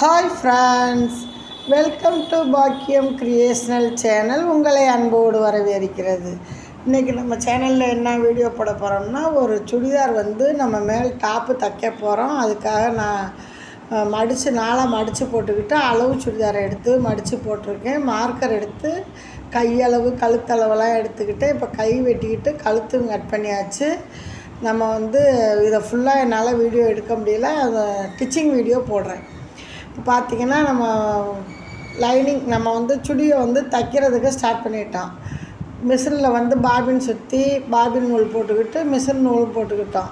Hi friends welcome to பாக்கியம் creational channel உங்களை அன்போடு வரவேற்கிறது. இன்றைக்கி நம்ம சேனலில் என்ன வீடியோ போட போகிறோம்னா ஒரு சுடிதார் வந்து நம்ம மேல் டாப்பு தைக்க போகிறோம் அதுக்காக நான் மடித்து நாளாக மடித்து போட்டுக்கிட்டு அளவு சுடிதாரை எடுத்து மடித்து போட்டிருக்கேன். மார்க்கர் எடுத்து கையளவு கழுத்தளவெல்லாம் எடுத்துக்கிட்டு இப்போ கை வெட்டிக்கிட்டு கழுத்தும் கட் பண்ணியாச்சு. நம்ம வந்து இதை ஃபுல்லாக என்னால் வீடியோ எடுக்க முடியல. அதை டிச்சிங் வீடியோ போடுறேன். பார்த்திங்கன்னா நம்ம லைனிங் நம்ம வந்து சுடியை வந்து தைக்கிறதுக்கு ஸ்டார்ட் பண்ணிட்டோம் மிஷினில் வந்து பாபின் சுற்றி பாபின் நூல் போட்டுக்கிட்டு மிஷின் நூல் போட்டுக்கிட்டோம்.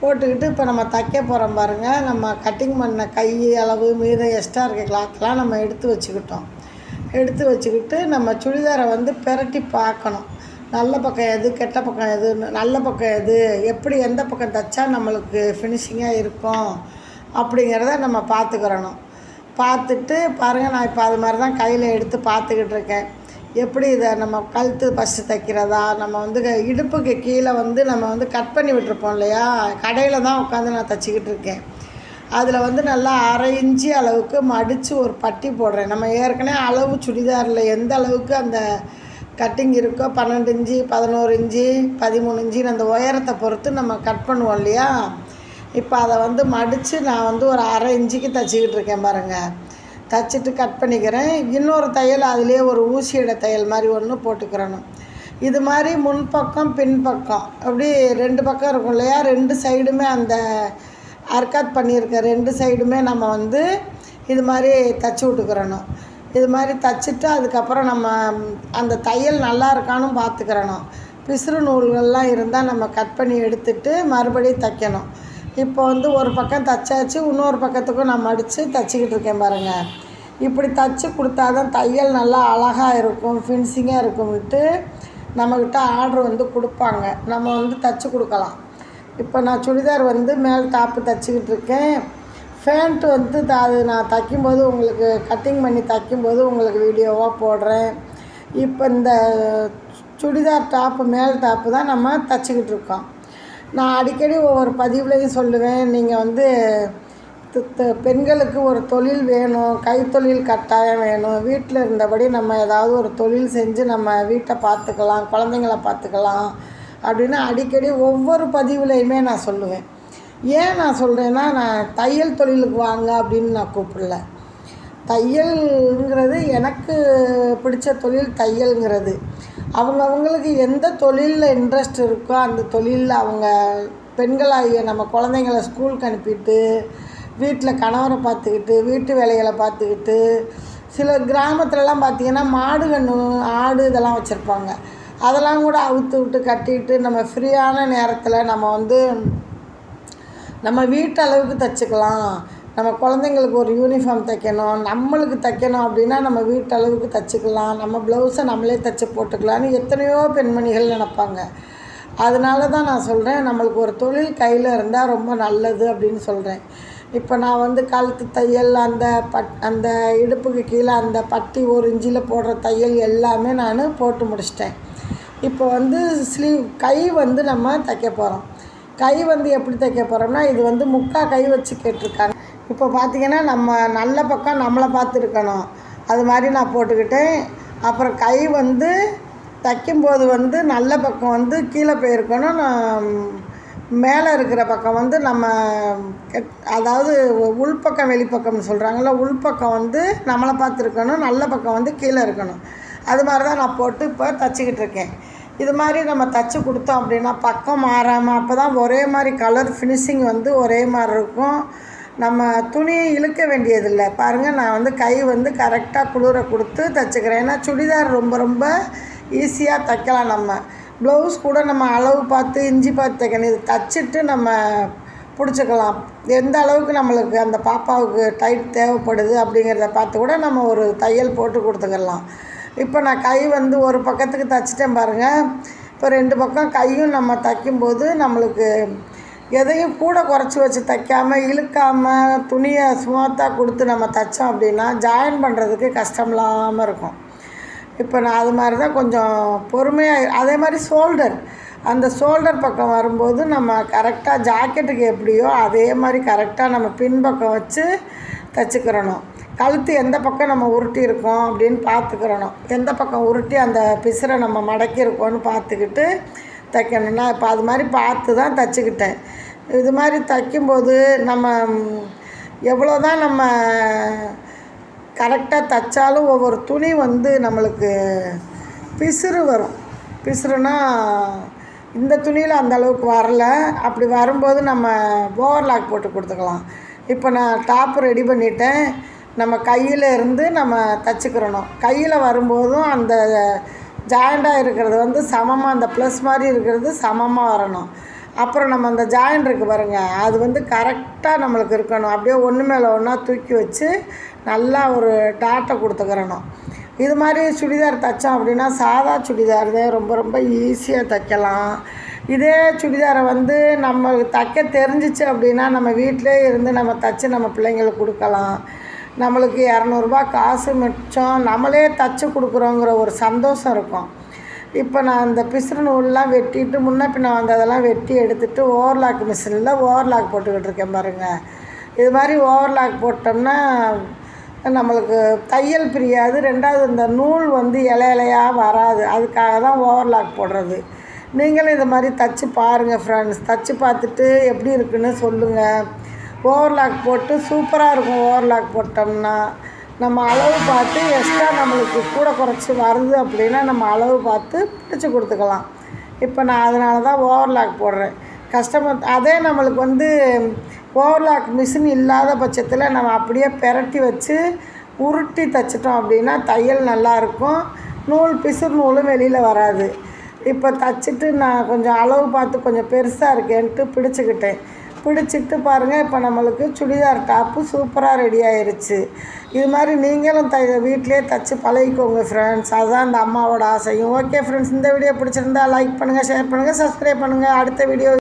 போட்டுக்கிட்டு இப்போ நம்ம தைக்க போகிறோம் பாருங்கள் நம்ம கட்டிங் பண்ண கை அளவு மீதம் எக்ஸ்ட்ரா இருக்க கிளாத்லாம் நம்ம எடுத்து வச்சுக்கிட்டோம். எடுத்து வச்சுக்கிட்டு நம்ம சுடிதாரை வந்து பெரட்டி பார்க்கணும். நல்ல பக்கம் எது கெட்ட பக்கம் எது நல்ல பக்கம் எது எப்படி எந்த பக்கம் தைச்சா நம்மளுக்கு ஃபினிஷிங்காக இருக்கும் அப்படிங்கிறத நம்ம பார்த்துக்கிறணும். பார்த்துட்டு பாருங்கள் நான் இப்போ அது மாதிரி தான் கையில் எடுத்து பார்த்துக்கிட்டு இருக்கேன். எப்படி இதை நம்ம கழுத்து ஃபஸ்ட்டு தைக்கிறதா? நம்ம வந்து க- இடுப்புக்கு கீழே வந்து நம்ம வந்து கட் பண்ணி விட்டுருப்போம் இல்லையா? கடையில் தான் உட்காந்து நான் தைச்சிக்கிட்டு இருக்கேன். அதில் வந்து நல்லா அரை இஞ்சி அளவுக்கு மடித்து ஒரு பட்டி போடுறேன். நம்ம ஏற்கனவே அளவு சுடிதாரில் எந்த அளவுக்கு அந்த கட்டிங் இருக்கோ பன்னெண்டு இஞ்சி பதினோரு இஞ்சி பதிமூணு இஞ்சின்னு அந்த உயரத்தை பொறுத்து நம்ம கட் பண்ணுவோம் இல்லையா? இப்போ அதை வந்து மடித்து நான் வந்து ஒரு அரை இன்ச்சுக்கு தைச்சிக்கிட்டு இருக்கேன் பாருங்கள் தைச்சிட்டு கட் பண்ணிக்கிறேன். இன்னொரு தையல் அதுலேயே ஒரு ஊசியோட தையல் மாதிரி ஒன்று போட்டுக்கிறணும். இது மாதிரி முன்பக்கம் பின்பக்கம் அப்படி ரெண்டு பக்கம் இருக்கும் இல்லையா? ரெண்டு சைடுமே அந்த அர்க்காத் பண்ணியிருக்க ரெண்டு சைடுமே நம்ம வந்து இது மாதிரி தச்சு விட்டுக்கிறணும். இது மாதிரி தச்சுட்டு அதுக்கப்புறம் நம்ம அந்த தையல் நல்லா இருக்கான்னு பார்த்துக்கிறணும். பிசுறு நூல்கள்லாம் இருந்தால் நம்ம கட் பண்ணி எடுத்துட்டு மறுபடியும் தைக்கணும். இப்போ வந்து ஒரு பக்கம் தச்சாச்சு இன்னொரு பக்கத்துக்கும் நான் மடித்து தைச்சிக்கிட்டு இருக்கேன் பாருங்கள் இப்படி தச்சு கொடுத்தா தான் தையல் நல்லா அழகாக இருக்கும் ஃபினிஷிங்காக இருக்கும்ட்டு நம்மக்கிட்ட ஆர்டர் வந்து கொடுப்பாங்க. நம்ம வந்து தச்சு கொடுக்கலாம். இப்போ நான் சுடிதார் வந்து மேல் டாப்பு தச்சுக்கிட்டு இருக்கேன். ஃபேண்ட்டு வந்து த- அது நான் தைக்கும்போது உங்களுக்கு கட்டிங் பண்ணி தைக்கும்போது உங்களுக்கு வீடியோவாக போடுறேன். இப்போ இந்த சுடிதார் டாப்பு மேல் டாப்பு தான் நம்ம தச்சுக்கிட்டு இருக்கோம். நான் அடிக்கடி ஒவ்வொரு பதிவுலையும் சொல்லுவேன். நீங்கள் வந்து பெண்களுக்கு ஒரு தொழில் வேணும் கைத்தொழில் கட்டாயம் வேணும். வீட்டில் இருந்தபடி நம்ம ஏதாவது ஒரு தொழில் செஞ்சு நம்ம வீட்டை பார்த்துக்கலாம் குழந்தைங்கள பார்த்துக்கலாம் அப்படின்னு அடிக்கடி ஒவ்வொரு பதிவுலையுமே நான் சொல்லுவேன். ஏன் நான் சொல்கிறேன்னா நான் தையல் தொழிலுக்கு வாங்க அப்படின்னு நான் கூப்பிடல. தையல்ங்கிறது எனக்கு பிடிச்ச தொழில் தையல்ங்கிறது. அவங்க அவங்களுக்கு எந்த தொழிலில் இன்ட்ரெஸ்ட் இருக்கோ அந்த தொழிலில் அவங்க பெண்களாகிய நம்ம குழந்தைங்கள ஸ்கூலுக்கு அனுப்பிட்டு வீட்டில் கணவரை பார்த்துக்கிட்டு வீட்டு வேலைகளை பார்த்துக்கிட்டு சில கிராமத்துலலாம் பார்த்திங்கன்னா மாடு கன்று ஆடு இதெல்லாம் வச்சுருப்பாங்க. அதெல்லாம் கூட அவுத்து விட்டு கட்டிட்டு நம்ம ஃப்ரீயான நேரத்தில் நம்ம வந்து நம்ம வீட்டு அளவுக்கு நம்ம குழந்தைங்களுக்கு ஒரு யூனிஃபார்ம் தைக்கணும் நம்மளுக்கு தைக்கணும் அப்படின்னா நம்ம வீட்டளவுக்கு தைச்சிக்கலாம். நம்ம ப்ளவுஸை நம்மளே தைச்சி போட்டுக்கலாம்னு எத்தனையோ பெண்மணிகள் நினைப்பாங்க. அதனால தான் நான் சொல்கிறேன் நம்மளுக்கு ஒரு தொழில் கையில் இருந்தால் ரொம்ப நல்லது அப்படின்னு சொல்கிறேன் இப்போ நான் வந்து கழுத்து தையல் அந்த பட் அந்த இடுப்புக்கு கீழே அந்த பட்டி ஒரு இஞ்சியில் போடுற தையல் எல்லாமே நான் போட்டு முடிச்சிட்டேன். இப்போ வந்து ஸ்லீவ் கை வந்து நம்ம தைக்க போகிறோம் கை வந்து எப்படி தைக்க போகிறோம்னா இது வந்து முக்கா கை வச்சு கேட்டிருக்காங்க. இப்போ பார்த்திங்கன்னா நம்ம நல்ல பக்கம் நம்மளை பார்த்து இருக்கணும் அது மாதிரி நான் போட்டுக்கிட்டேன் அப்புறம் கை வந்து தைக்கும்போது வந்து நல்ல பக்கம் வந்து கீழே போயிருக்கணும். நான் மேலே இருக்கிற பக்கம் வந்து நம்ம அதாவது உள்பக்கம் வெளிப்பக்கம்னு சொல்கிறாங்கள உள்பக்கம் வந்து நம்மளை பார்த்துருக்கணும். நல்ல பக்கம் வந்து கீழே இருக்கணும். அது மாதிரி தான் நான் போட்டு இப்போ தச்சுக்கிட்டு இருக்கேன். இது மாதிரி நம்ம தச்சு கொடுத்தோம் அப்படின்னா பக்கம் மாறாமல் அப்போ தான் ஒரே மாதிரி கலர் ஃபினிஷிங் வந்து ஒரே மாதிரி இருக்கும். நம்ம துணியை இழுக்க வேண்டியதில்லை. பாருங்கள் நான் வந்து கை வந்து கரெக்டாக குளிர கொடுத்து தச்சுக்கிறேன். ஏன்னா சுடிதார் ரொம்ப ரொம்ப ஈஸியாக தைக்கலாம் நம்ம. ப்ளவுஸ் கூட நம்ம அளவு பார்த்து இஞ்சி பார்த்து தைக்கணும். இது தச்சுட்டு நம்ம பிடிச்சிக்கலாம். எந்த அளவுக்கு நம்மளுக்கு அந்த பாப்பாவுக்கு டைட் தேவைப்படுது அப்படிங்கிறத பார்த்து கூட நம்ம ஒரு தையல் போட்டு கொடுத்துக்கலாம். இப்போ நான் கை வந்து ஒரு பக்கத்துக்கு தைச்சிட்டேன் பாருங்கள் இப்போ ரெண்டு பக்கம் கையும் நம்ம தைக்கும்போது நம்மளுக்கு எதையும் கூட குறைச்சி வச்சு தைக்காமல் இழுக்காமல் துணியை ஸ்மூத்தாக கொடுத்து நம்ம தைச்சோம் அப்படின்னா ஜாயின் பண்ணுறதுக்கு கஷ்டம் இல்லாமல் இருக்கும். இப்போ நான் அது மாதிரி தான் கொஞ்சம் பொறுமையாக அதே மாதிரி ஷோல்டர் அந்த ஷோல்டர் பக்கம் வரும்போது நம்ம கரெக்டாக ஜாக்கெட்டுக்கு எப்படியோ அதே மாதிரி கரெக்டாக நம்ம பின்பக்கம் வச்சு தைச்சிக்கிறணும். கழுத்து எந்த பக்கம் நம்ம உருட்டி இருக்கோம் அப்படின்னு பார்த்துக்கிறணும். எந்த பக்கம் உருட்டி அந்த பிசுரை நம்ம மடக்கியிருக்கோன்னு பார்த்துக்கிட்டு தைக்கணும்னா இப்போ அது மாதிரி பார்த்து தான் தைச்சிக்கிட்டேன். இது மாதிரி தைக்கும்போது நம்ம எவ்வளோ தான் நம்ம கரெக்டாக தைச்சாலும் ஒவ்வொரு துணி வந்து நம்மளுக்கு பிசுறு வரும். பிசுறுனா இந்த துணியில் அந்த அளவுக்கு வரல. அப்படி வரும்போது நம்ம ஓவர்லாக் போட்டு கொடுத்துக்கலாம். இப்போ நான் டாப் ரெடி பண்ணிட்டேன். நம்ம கையில் இருந்து நம்ம தச்சுக்கிறணும். கையில் வரும்போதும் அந்த ஜாயிண்டாக இருக்கிறது வந்து சமமாக அந்த ப்ளஸ் மாதிரி இருக்கிறது சமமாக வரணும். அப்புறம் நம்ம அந்த ஜாயின் இருக்குது பாருங்கள் அது வந்து கரெக்டாக நம்மளுக்கு இருக்கணும். அப்படியே ஒன்று மேலே ஒன்றா தூக்கி வச்சு நல்லா ஒரு டாட்டை கொடுத்துக்கிறணும். இது மாதிரி சுடிதார் தைச்சோம் அப்படின்னா சாதா சுடிதார் தான் ரொம்ப ரொம்ப ஈஸியாக தைக்கலாம். இதே சுடிதாரை வந்து நம்ம தைக்க தெரிஞ்சிச்சு அப்படின்னா நம்ம வீட்டிலே இருந்து நம்ம தைச்சி நம்ம பிள்ளைங்களுக்கு கொடுக்கலாம். நம்மளுக்கு இரநூறுபா காசு மிச்சம் நம்மளே தச்சு கொடுக்குறோங்கிற ஒரு சந்தோஷம் இருக்கும். இப்போ நான் அந்த பிசுறு நூல்லாம் வெட்டிட்டு முன்ன பின்ன வந்ததெல்லாம் வெட்டி எடுத்துட்டு ஓவர்லாக் மிஷினில் ஓவர்லாக் போட்டுக்கிட்டு இருக்கேன் பாருங்கள் இது மாதிரி ஓவர்லாக் போட்டோம்னா நம்மளுக்கு தையல் பிரியாது. ரெண்டாவது இந்த நூல் வந்து இலை இலையாக வராது. அதுக்காக தான் ஓவர்லாக் போடுறது. நீங்களும் இது மாதிரி தச்சு பாருங்கள் ஃப்ரெண்ட்ஸ் தச்சு பார்த்துட்டு எப்படி இருக்குன்னு சொல்லுங்கள் ஓவர்லாக் போட்டு சூப்பராக இருக்கும் ஓவர்லாக் போட்டோம்னா. நம்ம அளவு பார்த்து எக்ஸ்ட்ரா நம்மளுக்கு கூட குறைச்சி வருது அப்படின்னா நம்ம அளவு பார்த்து பிடிச்சி கொடுத்துக்கலாம். இப்போ நான் அதனால தான் ஓவர்லாக் போடுறேன். கஸ்டமர் அதே நம்மளுக்கு வந்து ஓவர்லாக் மிஷின் இல்லாத பட்சத்தில் நம்ம அப்படியே பெரட்டி வச்சு உருட்டி தைச்சிட்டோம் அப்படின்னா தையல் நல்லாயிருக்கும் நூல் பிசுறு நூலும் வெளியில் வராது. இப்போ தைச்சிட்டு நான் கொஞ்சம் அளவு பார்த்து கொஞ்சம் பெருசாக இருக்கேன்ட்டு பிடிச்சிக்கிட்டேன். பிடிச்சிட்டு பாருங்கள் இப்போ நம்மளுக்கு சுடிதார் டாப்பு சூப்பராக ரெடி ஆயிடுச்சு இது மாதிரி நீங்களும் தை வீட்டிலே தைச்சி பழகிக்கோங்க ஃப்ரெண்ட்ஸ் அதுதான் இந்த அம்மாவோட ஆசையும் ஓகே ஃப்ரெண்ட்ஸ் இந்த வீடியோ பிடிச்சிருந்தா லைக் பண்ணுங்கள் ஷேர் பண்ணுங்கள் சப்ஸ்கிரைப் பண்ணுங்கள் அடுத்த வீடியோ